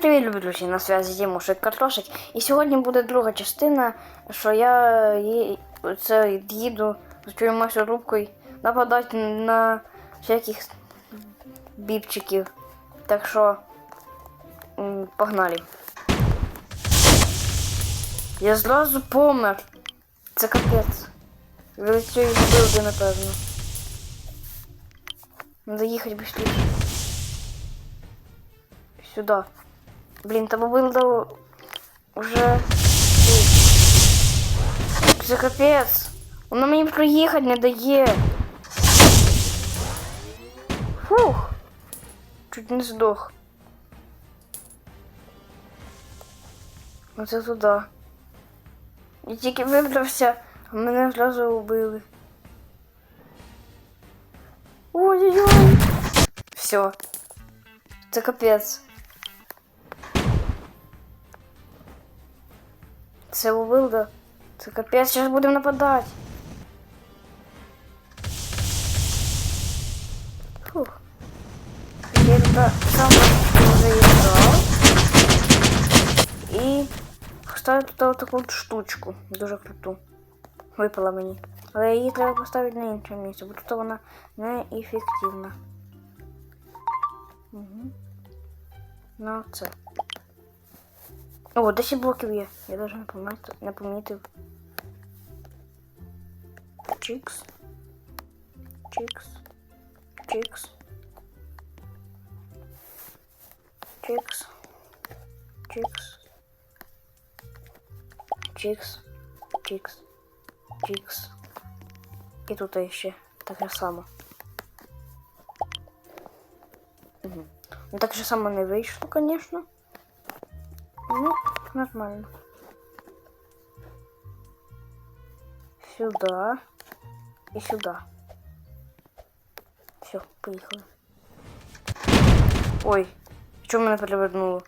Привіт, любі друзі, на зв'язі Дімушек Картошик. І сьогодні буде друга частина, що я ї- це їду з цією рубкою нападати на всяких бібчиків. Так що погнали. Я зразу помер. Це капець. Цієї билди, напевно. Надо їхати швидше. Сюда. Блін, та билда уже. Це капець. Вона мені проїхати не дає. Фух. Чуть не здох. Оце туди. Я тільки вибрався, а мене одразу убили. Ой-ой-ой. Все. Це капець. Це убив, да? Це капець, зараз будемо нападати. Фух. Я туда сам уже играл. І поставив тут от таку от штучку. Дуже круту. Випала мені. Але її треба поставити на інше місце, бо тут вона неефективна. Угу. Ну, це. О, 10 блоків є. Я даже не помітив. Не помітив. Чикс. Чикс. Чикс. Чикс. Чикс. Чикс. Чикс. Чикс. І тут ще таке само. Угу. Ну так же само не вийшло, конечно. Ну, нормально. Сюда. И сюда. Все, поехали. Ой, что меня перевернуло?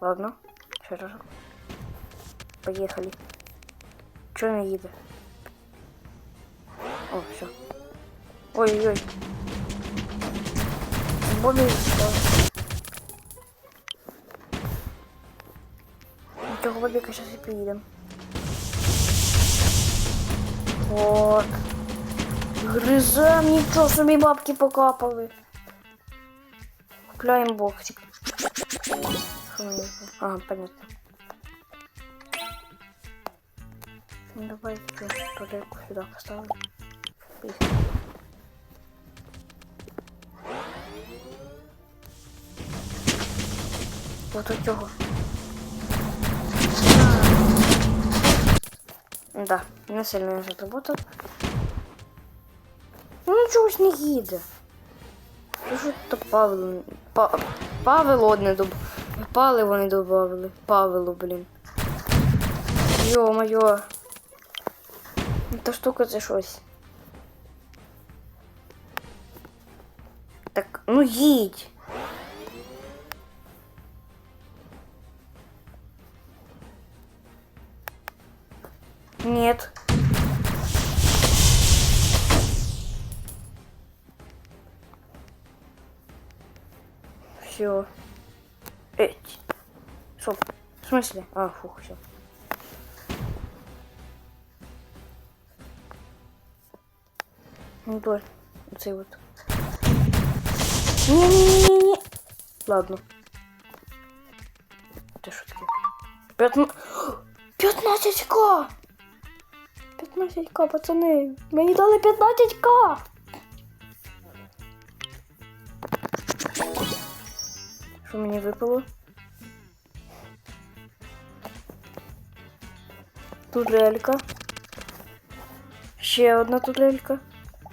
Ладно, ще раз. Поехали. Что не їде? О, все. Ой-ой-ой. Бобі до Голубика сейчас и приедем. Вот. Грызем, ничего себе бабки покапали. Купляем боксик. А, понятно. Ну, Давайте тарелку сюда поставим. Вот у цього. Да, не сильно я заработав. Ну чогось не їде. Ну що то Павло. Па... Павело не доб... Паливо не добавили. Павело, блін. Йо-моє. Та штука це щось. Так, ну їдь. Нет. Все. Эть. Стоп. В смысле? А, фух, все. Ну давай. Оцей вот. Не-не-не-не. Ладно. Что таке? Пятна... 15к! 15к, пацани! Мені дали 15к! Що мені випало? Турелька. Ще одна турелька.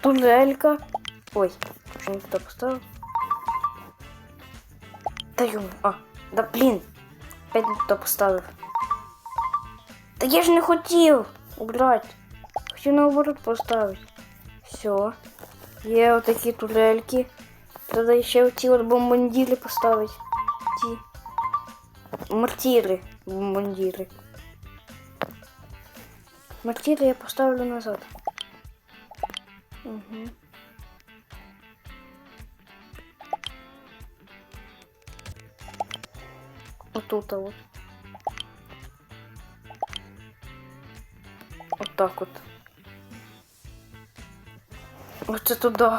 Турелька. Ой, що не туди поставив? Та йому. А, да блін. Опять не туди поставив. Та я ж не хотів убрати. Хотів наоборот поставити. Все. Є отакі турельки. Треба ще оці от бомбандіри поставити. Ті. Мортіри. Бомбандіри. Мортіри я поставлю назад. Угу. Отут, а от. Отак от. Оце туди.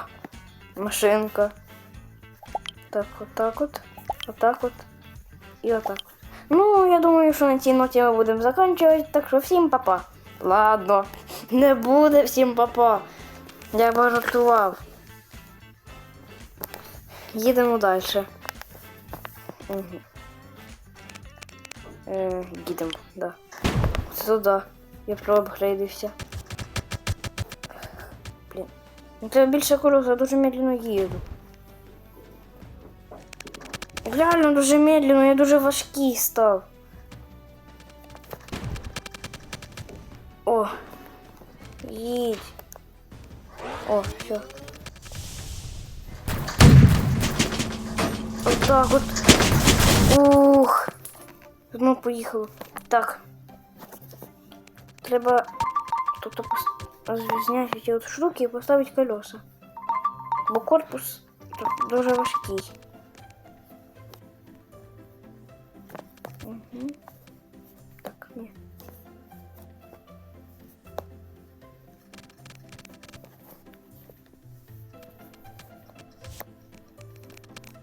Машинка. Так, отак от. Отак от. І отак от. Ну, я думаю, що на цій ноті ми будемо закінчувати, так що всім папа. Ладно, не буде всім папа. Я пожартував. Їдемо далі. Угу. Е, їдемо, да. Туди. Я проапгрейдився. Блін. Ну треба більше колеса, я дуже медленно їду. Реально дуже медленно, я дуже важкий став. О, їдь. О, все. Отак от. Ух. Одно поїхало. Так. Треба тут пос- Зняти ці от штуки і поставити колеса. Бо корпус тут дуже важкий. Угу. Так, ні.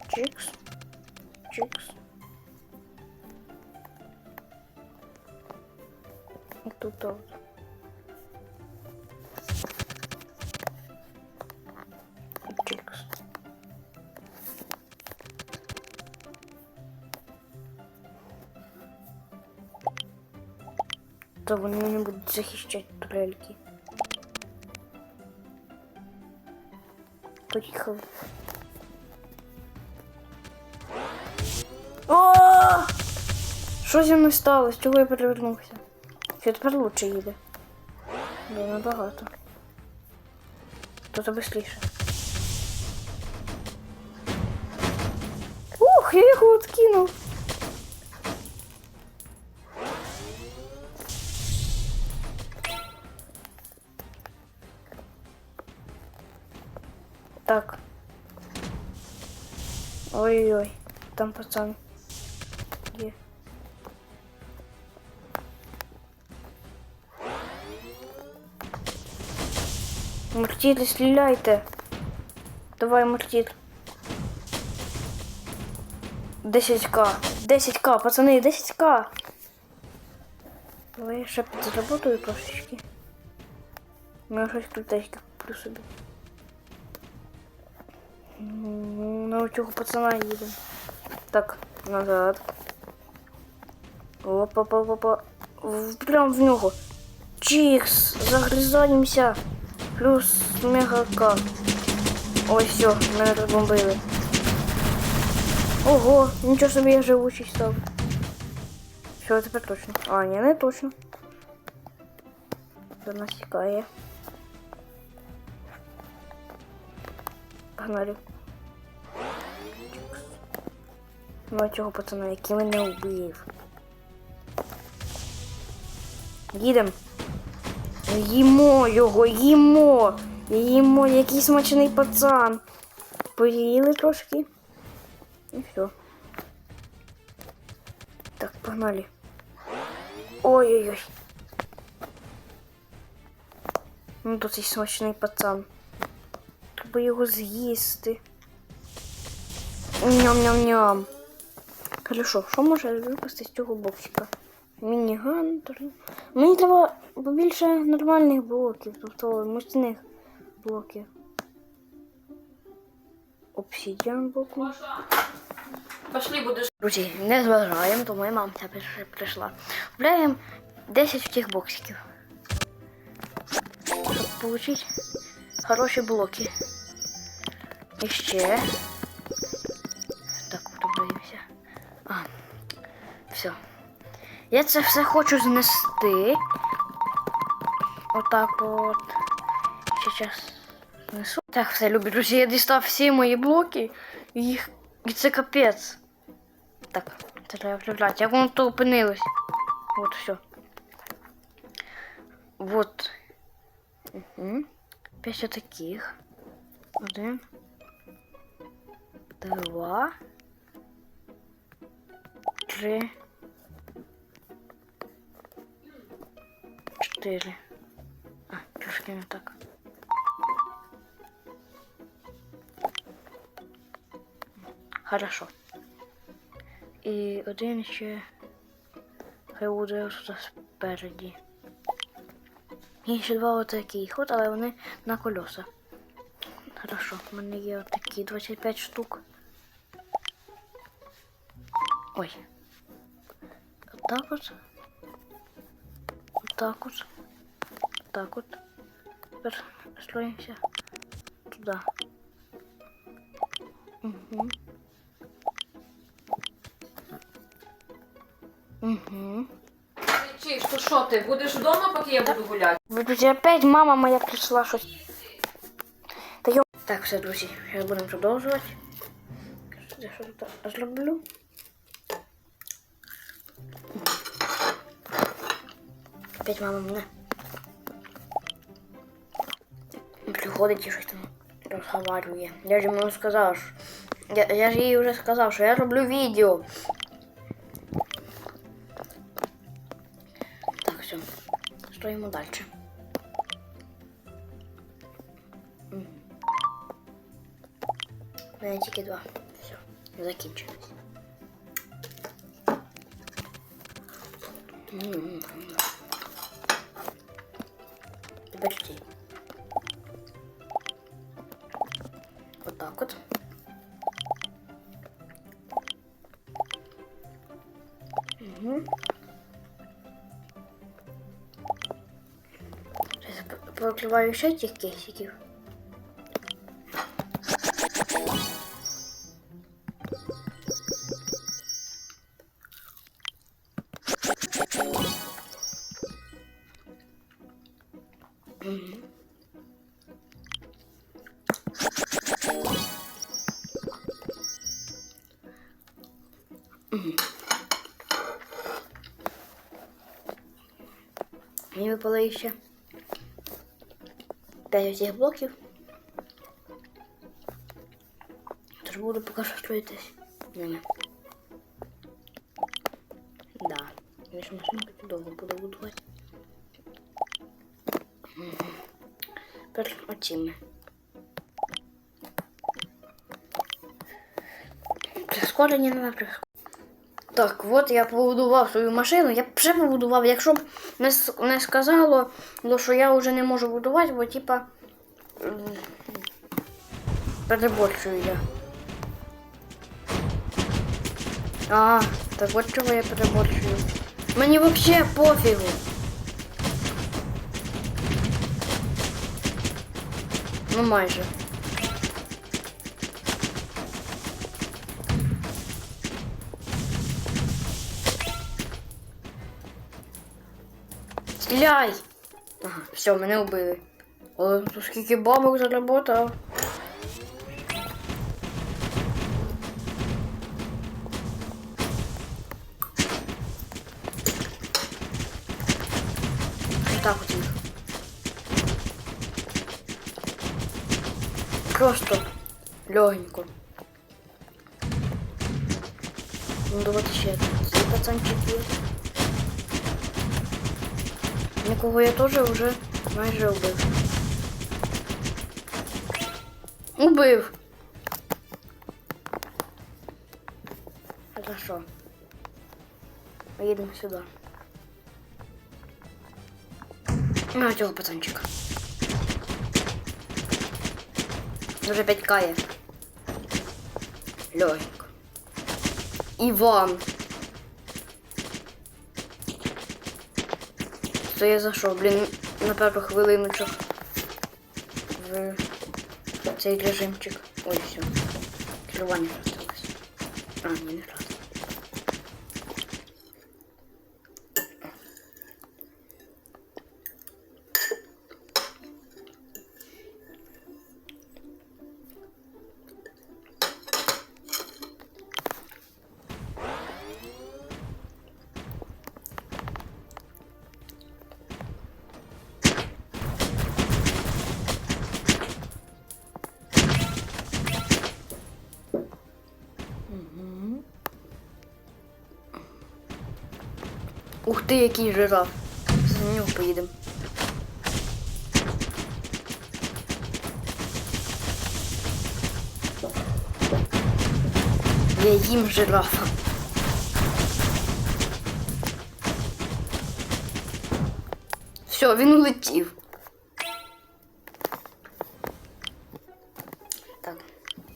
Чикс. Чикс. І тут от. То вони мене будуть захищати турельки. Поїхали. О! Що зі мною сталося? Чого я перевернувся? Що тепер лучше їде? Да, набагато. Тут швидше. Ух, я його откинув. Ой-ой, там пацан. Є. Мартіль, стріляйте. Давай, Мартіль. 10к. 10к, пацани, 10к. Давай я ще підзаработаю трошечки. Ну, щось крутейське куплю собі. На цього пацана їдемо. Так, назад. Опа, опа, опа. В- Прям в нього. Чікс, загризаємося. Плюс мега К. Ой, все, мене розбомбили. Ого, нічого собі я живучий став. Все, тепер точно. А, ні, не точно. До нас тікає. Погнали. Ну, цього пацана, який мене вбив. Їдем. Їмо його, їмо. Їмо, який смачний пацан. Поїли трошки. І все. Так, погнали. Ой-ой-ой. Ну, тут досить смачний пацан. Треба його з'їсти. Ням-ням-ням. Хорошо, що може випасти з цього боксика? Мініган. Мені треба побільше нормальних блоків, тобто мощних блоків. Обсидіан блоку. Пошли, будеш. Друзі, не зважаємо, то моя мама перша прийшла. Купляємо 10 таких боксиків. Щоб получить хороші блоки. І ще. Я це все хочу знести. Отак от. Сейчас знесу. Так, все, любі друзі, я дістав всі мої блоки. Їх. І це капець. Так, треба виправляти. Як воно то опинилось? Вот все. Вот. Угу. Пять таких. Один. Два. три, чотири. А, трошки не так. Хорошо. І один ще хай буде спереді. І ще два отакі ход, але вони на колеса. Хорошо, в мене є отакі 25 штук. Ой. Отак от. Отак от. Так от. Тепер строїмося туди. Угу. Угу. Кричиш, то що ти? Будеш вдома, поки я буду гуляти? Ви друзі, опять мама моя прийшла щось. Та йо... Так, все, друзі, зараз будемо продовжувати. Я що тут зроблю? Опять мама мене приходить і щось там розговорює. Я ж йому сказав, що... Я, я ж їй вже сказав, що я роблю відео. Так, все. Стоїмо далі. М. У мене тільки два. Все, закінчилось. М. Почти. Вот так вот. Угу. Зараз я по- повикриваю ще тих кейсиків. випало ще 5 цих блоків. Тож буду поки що строїтись. Ними. Да. Я ж машинку довго буду будувати. Мгм. Тепер оціми. Прискорення не прискорення. Так, от я побудував свою машину. Я вже побудував, якщо б не, не сказало, ну, що я вже не можу будувати, бо типа переборчую я. А, так от чого я переборчую. Мені взагалі пофігу. Ну майже. Стріляй! Ага, все, мене вбили. Але то скільки бабок заработав. Ось так от їх. Просто легенько. Ну давайте ще цей пацанчик є. Нікого я теж вже майже вбив. Убив. Хорошо. Поїдемо сюди. На цього пацанчика. Вже 5 кає. Легенько. І Це я зайшов, блін, на пару хвилиночок в цей режимчик. Ой, все. Керування осталось. А, не раз. Ух ти, який жираф. За нього поїдемо. Я їм жирафа. Все, він улетів. Так,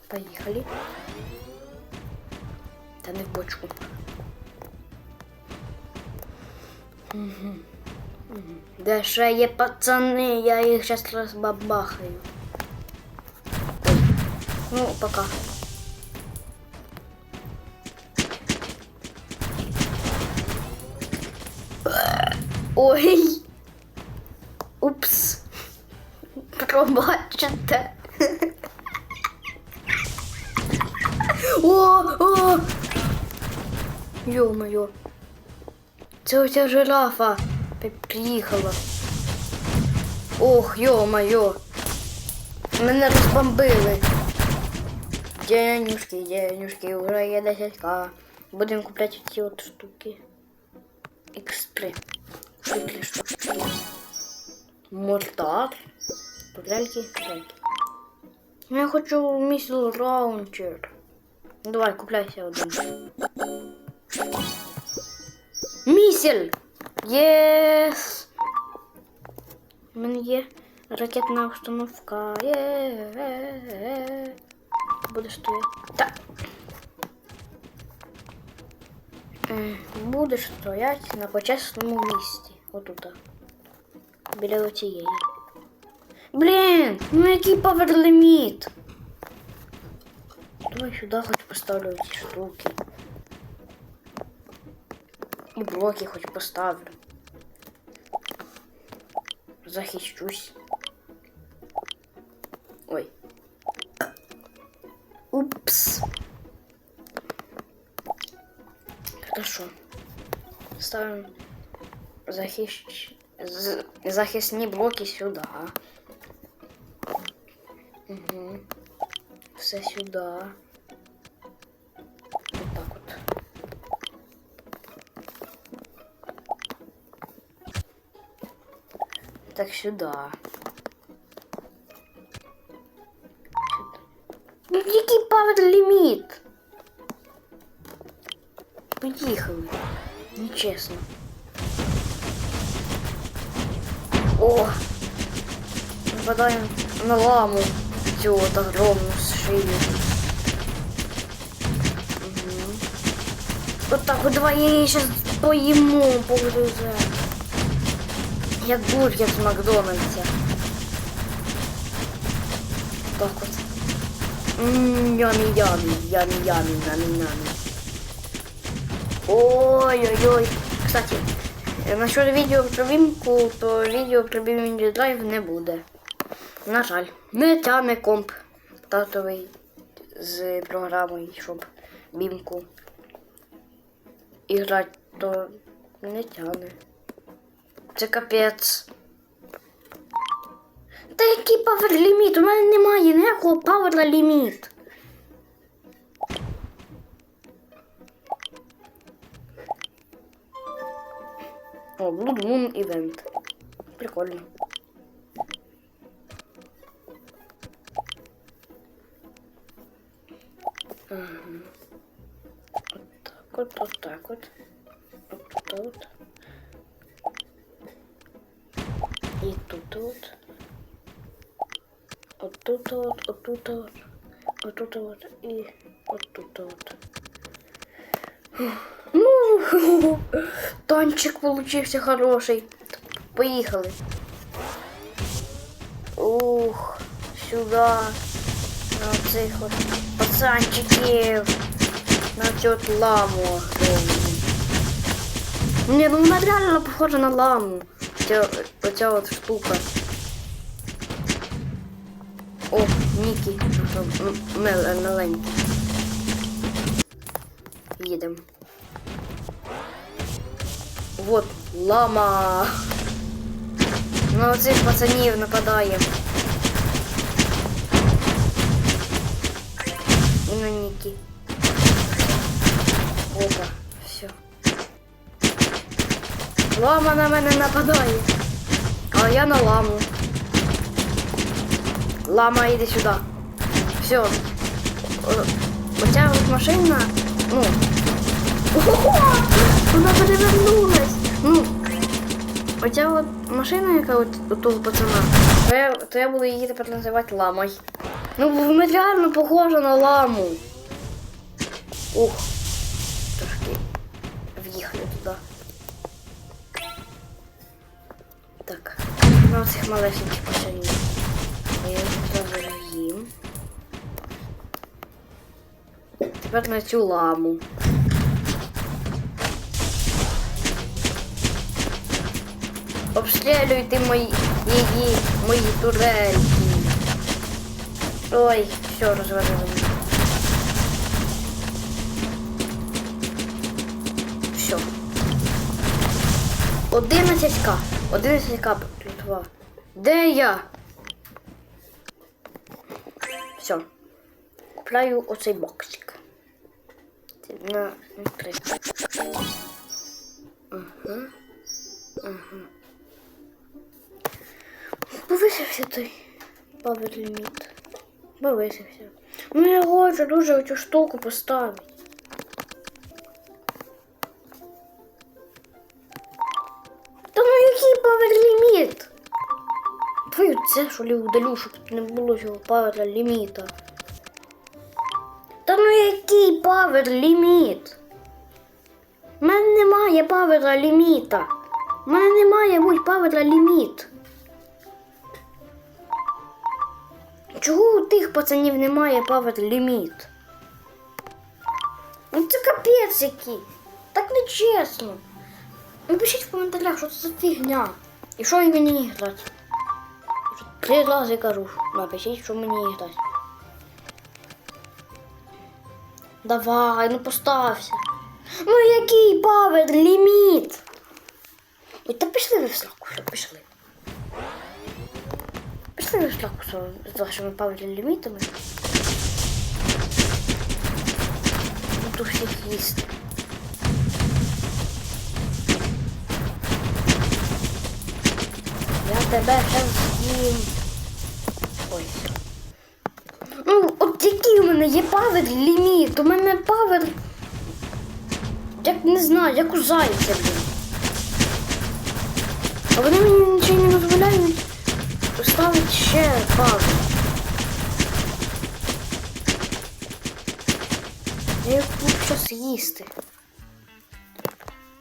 поїхали. Та не в бочку. Мгм. Мгм. Де ще є пацани, я їх зараз розбабахаю. Ой. Ну, пока. Ой. Упс. Пробачте. О, о! Йо-моє. Це оця жирафа приїхала. Ох, йо-моє. Мене розбомбили. Денюшки, денюшки, уже є 10к. Будемо купляти ці от штуки. X3. Що три штучки? Мортар. Петрельки. Ну, Я хочу місіл раунчер. Давай, купляйся один. Місель! Єс! У мене є ракетна установка. Є. Буде стояти. Так. Е, Будеш стояти на почесному місці. Отут. Біля оцієї. Блін, ну який паверліміт? Давай сюди хоч поставлю ці штуки. І блоки хоч поставлю. Захищусь. Ой. Упс. Хорошо. Ставим захищ... з- блоки сюди. Угу. Все сюди. Так сюда. Сюда. Ну який павер ліміт? Поїхали. Нечесно. О! Нападаємо на ламу. Цю от огромну шию. Угу. Вот так вот давай я її сейчас поїмо, погрузе. Як бургер з Макдональдса. Так от. Ммм, ямі ямі, ямі ямі, ямі. Ой-ой-ой. Кстати, е, насчет відео про вімку, то відео про Бімінді Драйв не буде. На жаль, не тяне комп татовий з програмою, щоб бімку і грати, то не тяне. Це капець. Та який павер ліміт? У мене немає ніякого павер ліміт. О, Blood Moon Event. Прикольно. Ага. Вот так вот, вот так вот. Вот тут вот. Тут вот. Вот тут вот, вот тут вот. Вот вот и вот тут вот. Ну, танчик получился хороший. Поехали. Ух, сюда. На цих от пацанчиків. На цю от ламу. Ні, ну вона реально похожа на ламу. Ця, оця от штука. О, Нікі. Мел, маленький. Їдемо. Вот лама. На оцих пацанів нападає. І на Нікі. Опа, Лама на мене нападає. А я на ламу. Лама, іди сюди. Все. Оця от машина. Ну. Ого! Вона перевернулась. Ну. Оця от машина, яка от у того пацана, то я буду її тепер називати ламой. Ну, вона реально похожа на ламу. Ух. На цих малесеньких пошарів. Я їх зразу їм. Тепер на цю ламу. Обстрілюйте мої її, мої турельки. Ой, все, розвалили. Все. 11к. 11к Литва. Де я? Все. Купляю оцей боксик. На три. Ага. Ага. Повисився той павер. Повисився. Ну я хочу дуже оцю штуку поставити. Та ну який павер? Твою це що ли удалю, щоб не було цього павер ліміта. Та ну який павер ліміт? У мене немає павера ліміта. У мене немає будь павера ліміт. Чого у тих пацанів немає павер ліміт? Ну це капець який. Так не чесно. Напишіть в коментарях, що це за фігня. І що мені грати. Три рази кажу. Напишіть, що мені грати. Давай, ну постався. Ну який павер ліміт? Ой, та пішли ви в сраку, все, пішли. Пішли ви в сраку що, з вашими павер лімітами. Буду всіх їсти. Я тебе ще з'їм. Ой. Ну, от який у мене є павер ліміт? У мене павер. Як не знаю, як у зайця, блін. А вони мені нічого не дозволяють ставити ще павер. Я буду щось їсти.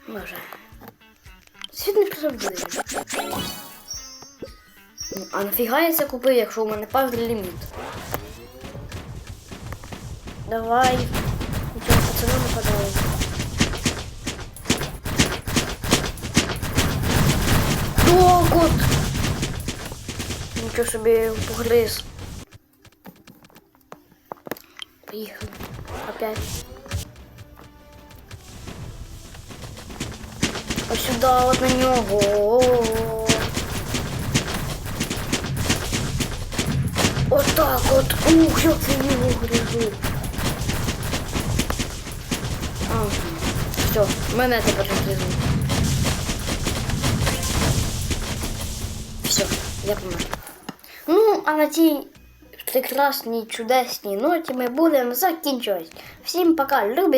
Може. Не. Ну, А нафіга я це купив, якщо у мене павер ліміт? Давай. Нічого пацану не подали. Докот! Нічого собі погриз. Поїхали. Опять. Ось сюди, от на нього. О-о-о. Отак от. Ух, як я його гризу. Ага. Все, мене тепер гризуть. Все, я помер. Ну, а на цій прекрасній чудесній ноті ми будемо закінчувати. Всім пока, любі